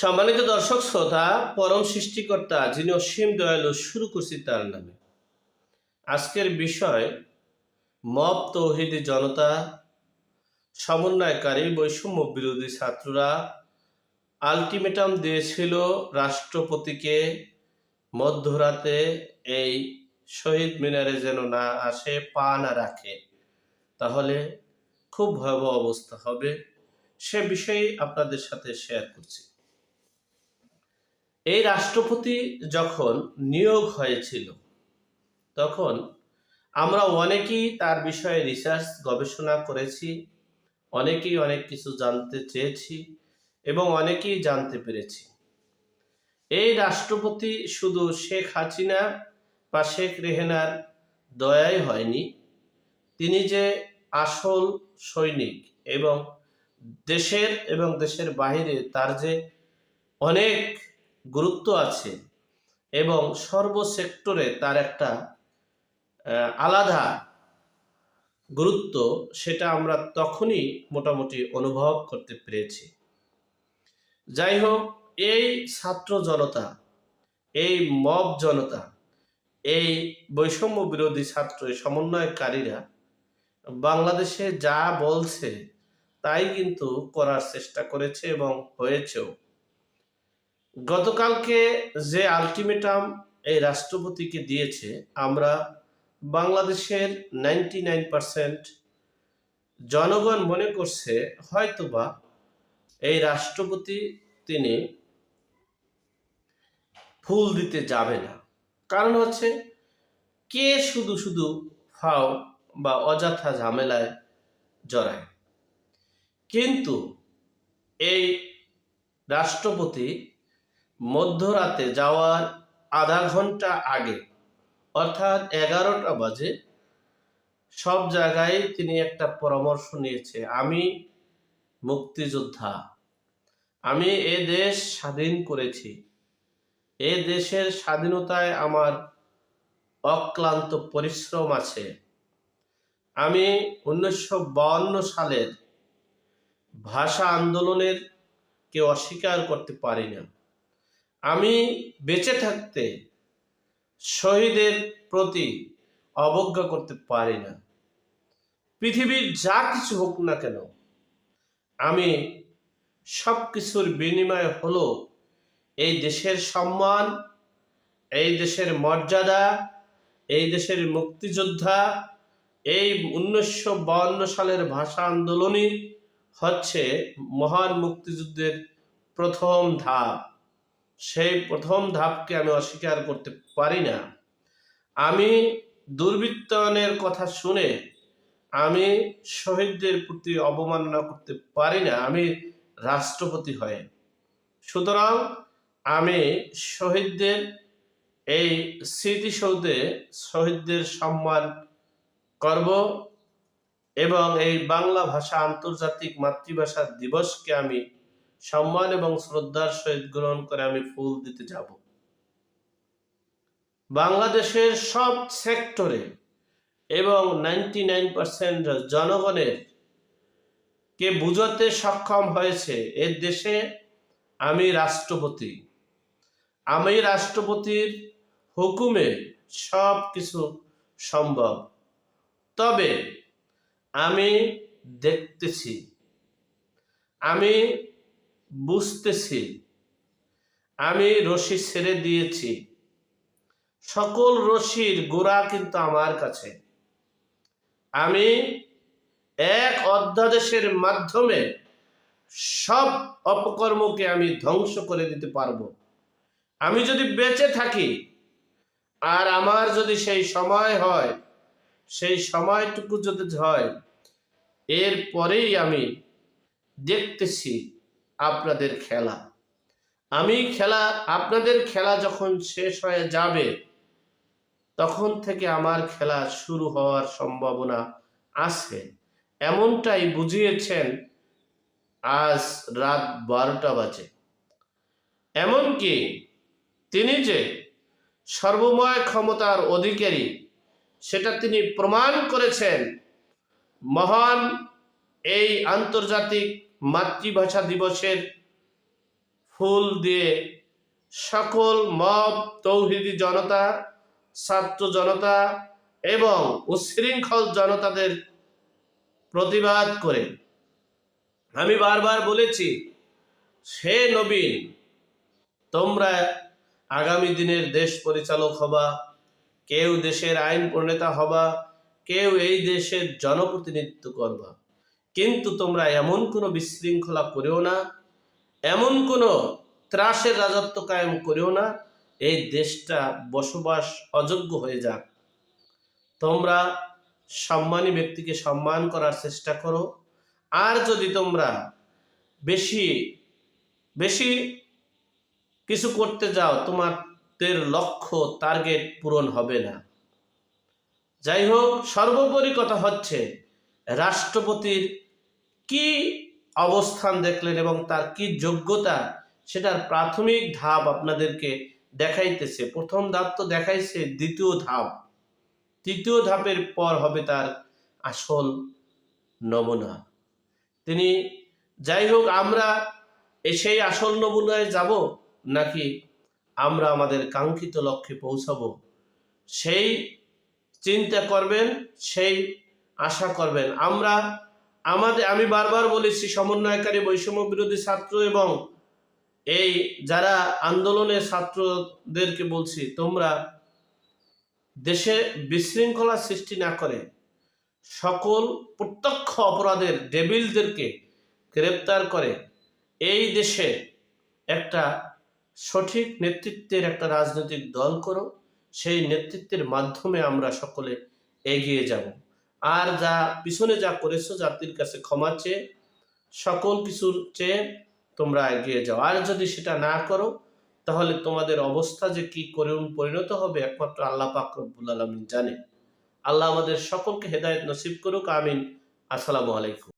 সম্মানিত দর্শক, শ্রোতা, পরম সৃষ্টিকর্তা যিনি অসীম দয়ালু শুরু করছি তার নামে। আজকের বিষয়, মব তৌহিদি জনতা, সমন্বয়কারী বৈষম্য বিরোধী ছাত্ররা আলটিমেটাম দিয়েছিল রাষ্ট্রপতিকে মধ্যরাতে এই শহীদ মিনারে যেন না আসে, পা না রাখে। তাহলে খুব ভয়াবহ অবস্থা হবে। সে বিষয়ে আপনাদের সাথে শেয়ার করছি। এই রাষ্ট্রপতি যখন নিয়োগ হয়েছিল, তখন আমরা অনেকেই তার বিষয়ে রিসার্চ গবেষণা করেছি, অনেকেই অনেক কিছু জানতে চেয়েছি এবং অনেকেই জানতে পেরেছি। এই রাষ্ট্রপতি শুধু শেখ হাসিনা বা শেখ রেহেনার দয়াই হয়নি, তিনি যে আসল সৈনিক এবং দেশের এবং দেশের বাইরে তার যে অনেক গুরুত্ব আছে এবং সর্ব সেক্টরে তার একটা আলাদা গুরুত্ব সেটা আমরা তখনই মোটামুটি অনুভব করতে পেরেছি। যাই হোক, এই ছাত্র জনতা, এই মব জনতা, এই বৈষম্য বিরোধী ছাত্র সমন্বয়কারীরা বাংলাদেশে যা বলছে তাই কিন্তু করার চেষ্টা করেছে এবং হয়েছেও। গতকালকে যে আলটিমেটাম এই রাষ্ট্রপতিকে দিয়েছে, আমরা বাংলাদেশের নাইনটি নাইন জনগণ মনে করছে হয়তোবা এই রাষ্ট্রপতি তিনি ফুল দিতে যাবে না। কারণ হচ্ছে কে শুধু শুধু ফাও বা অযথা ঝামেলায় জড়ায়। কিন্তু এই রাষ্ট্রপতি মধ্যরাতে যাওয়ার আধা ঘণ্টা আগে, অর্থাৎ এগারোটা বাজে, সব জায়গায় তিনি একটা পরামর্শ নিয়েছে, আমি মুক্তিযোদ্ধা, আমি এ দেশ স্বাধীন করেছি। এ দেশের স্বাধীনতায় আমার অক্লান্ত পরিশ্রম আছে। আমি উনিশশো সালের ভাষা আন্দোলনের কে অস্বীকার করতে পারি না আমি বেঁচে থাকতে শহীদের প্রতি অবজ্ঞা করতে পারি না। পৃথিবীর যা কিছু হোক না কেন, আমি সব কিছুর বিনিময় হলো এই দেশের সম্মান, এই দেশের মর্যাদা, এই দেশের মুক্তিযোদ্ধা, এই উনিশশো সালের ভাষা আন্দোলনই হচ্ছে মহান মুক্তিযুদ্ধের প্রথম ধাপ। সেই প্রথম ধাপকে আমি অস্বীকার করতে পারি না। আমি দুর্বৃত্তায়নের কথা শুনে আমি শহীদদের প্রতি অবমাননা করতে পারি না, আমি রাষ্ট্রপতি হয়ে। সুতরাং আমি শহীদদের এই স্মৃতিসৌধে শহীদদের সম্মান করব এবং এই বাংলা ভাষা আন্তর্জাতিক মাতৃভাষা দিবসকে আমি সম্মান এবং শ্রদ্ধার সহিত গ্রহণ করে আমি ফুল দিতে যাব। বাংলাদেশের সব সেক্টরে এবং নাইনটি জনগণের কে বুঝাতে সক্ষম হয়েছে এর দেশে আমি রাষ্ট্রপতি। আমি রাষ্ট্রপতির হুকুমে সব কিছু সম্ভব। তবে আমি দেখতেছি, আমি বুঝতেছি। আমি রশি ছেড়ে দিয়েছি। সকল রশির গোড়া কিন্তু আমার কাছে। আমি এক অধ্যাদেশের মাধ্যমে সব অপকর্মকে আমি ধ্বংস করে দিতে পারব। আমি যদি বেঁচে থাকি, আর আমার যদি সেই সময় হয়, সেই সময়টুকু যদি হয় এর পরেই আমি দেখতেছি আপনাদের খেলা। আমি খেলা, আপনাদের খেলা যখন শেষ হয়ে যাবে, তখন থেকে আমার খেলা শুরু হওয়ার সম্ভাবনা আছে। এমনটাই বুঝিয়েছেন আজ রাত বারোটা বাজে। এমনকি তিনি যে সর্বময় ক্ষমতার অধিকারী, সেটা তিনি প্রমাণ করেছেন। মহান এই আন্তর্জাতিক মাতৃভাষা দিবসের ফুল দিয়ে সকল মব, তৌহিদি জনতা, ছাত্র জনতা এবং উচ্ছৃঙ্খল জনতাদের প্রতিবাদ করে। আমি বারবার বলেছি সে নবীন, তোমরা আগামী দিনের দেশ পরিচালক হবা, কেউ দেশের আইন প্রণেতা হবা, কেউ এই দেশের জনপ্রতিনিধিত্ব করবা। কিন্তু তোমরা এমন কোনো বিশৃঙ্খলা করেও না, এমন কোনো ত্রাসের রাজত্ব কায়েম করেও না, এই দেশটা বসবাস অযোগ্য হয়ে যাক। তোমরা সম্মানী ব্যক্তিকে সম্মান করার চেষ্টা করো, আর যদি তোমরা বেশি বেশি কিছু করতে যাও, তোমাদের লক্ষ্য টার্গেট পূরণ হবে না। যাই হোক, সর্বোপরি কথা হচ্ছে রাষ্ট্রপতির কি অবস্থান দেখলেন এবং তার কি যোগ্যতা, সেটার প্রাথমিক ধাপ আপনাদেরকে দেখাইতেছে। প্রথম ধাপ তো দেখাইছে, দ্বিতীয় ধাপ। তৃতীয় ধাপের পর হবে তার আসল নমুনা। তিনি, যাই হোক, আমরা সেই আসল নমুনায় যাব নাকি আমরা আমাদের কাঙ্ক্ষিত লক্ষ্যে পৌঁছাবো? সেই চিন্তা করবেন, সেই আশা করবেন। আমরা, আমাদের, আমি বারবার বলেছি, সমন্বয়কারী বৈষম্য বিরোধী ছাত্র এবং এই যারা আন্দোলনের ছাত্রদেরকে বলছি, তোমরা দেশে বিশৃঙ্খলা সৃষ্টি না করে সকল প্রত্যক্ষ অপরাধের ডেবিলদেরকে গ্রেপ্তার করে এই দেশে একটা সঠিক নেতৃত্বের একটা রাজনৈতিক দল করো, সেই নেতৃত্বের মাধ্যমে আমরা সকলে এগিয়ে যাব। আর যা পিছনে যা করেছ জাতির কাছে ক্ষমা চেয়ে, সকল কিছুর চেয়ে তোমরা এগিয়ে যাও। আর যদি সেটা না করো, তাহলে তোমাদের অবস্থা যে কি করে পরিণত হবে, একমাত্র আল্লাহ পাক রব্বুল আলমিন জানে। আল্লাহ আমাদের সকলকে হেদায়ত নসিব করুক, আমিন। আসসালামু আলাইকুম।